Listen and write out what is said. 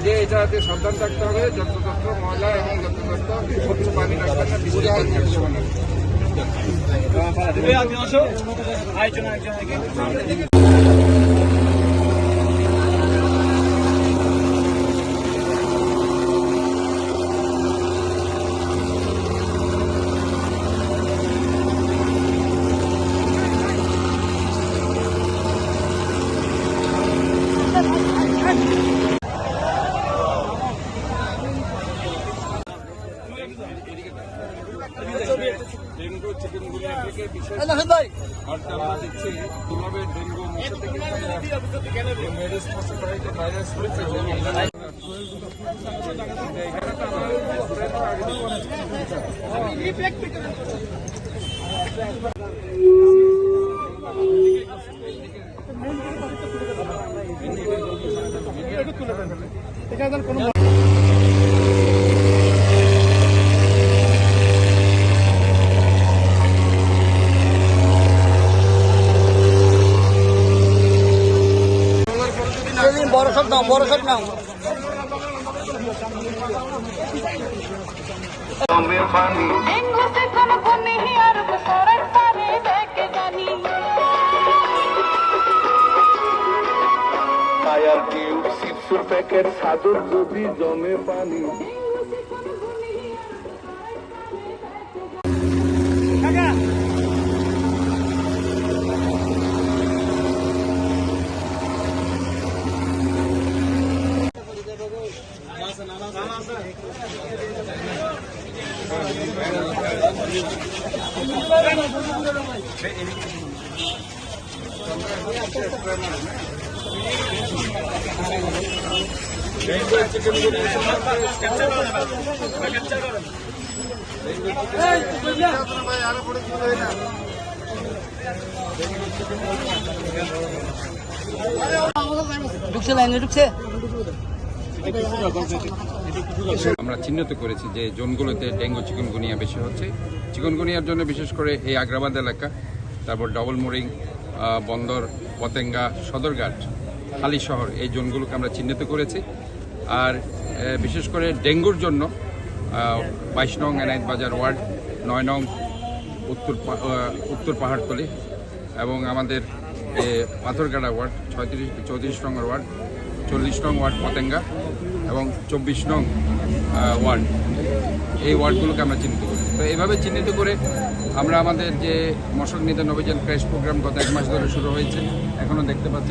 কাজে এটাতে সাবধান থাকতে হবে, যত্রতত্র ময়লা এবং যত্রতত্র স্বচ্ছ পানি রাখবেন না বিশুদ্ধ পানি রাখবেন ডেঙ্গু ডেঙ্গু মশা থেকে ভাইরাস এখানে তো जानी নাও টিউব চিপসের প্যাকেট সাদর যদি জমে পানি। ডেঙ্গু চিকেনগুনিয়া ঢুকছে লাইনে ঢুকছে আমরা চিহ্নিত করেছি যে জোনগুলোতে ডেঙ্গু চিকনগুনিয়া বেশি হচ্ছে। চিকনগুনিয়ার জন্য বিশেষ করে এই আগ্রাবাদ এলাকা তারপর ডবল মোরিং বন্দর পতেঙ্গা সদরঘাট হালি শহর এই জোনগুলোকে আমরা চিহ্নিত করেছি। আর বিশেষ করে ডেঙ্গুর জন্য বাইশ নং এনায়েত বাজার ওয়ার্ড নয় নং উত্তর উত্তর পাহাড়তলি এবং আমাদের এ, পাথরগাড়া ওয়ার্ড ছয়ত্রিশ চৌত্রিশ নম্বর ওয়ার্ড চল্লিশ নং ওয়ার্ড পতেঙ্গা এবং চব্বিশ নং ওয়ার্ড। এই ওয়ার্ডগুলোকে আমরা চিহ্নিত করি। তো এইভাবে চিহ্নিত করে আমরা আমাদের যে মশক নিধন অভিযান ক্র্যাশ প্রোগ্রাম গত এক মাস ধরে শুরু হয়েছে, এখনও দেখতে পাচ্ছি।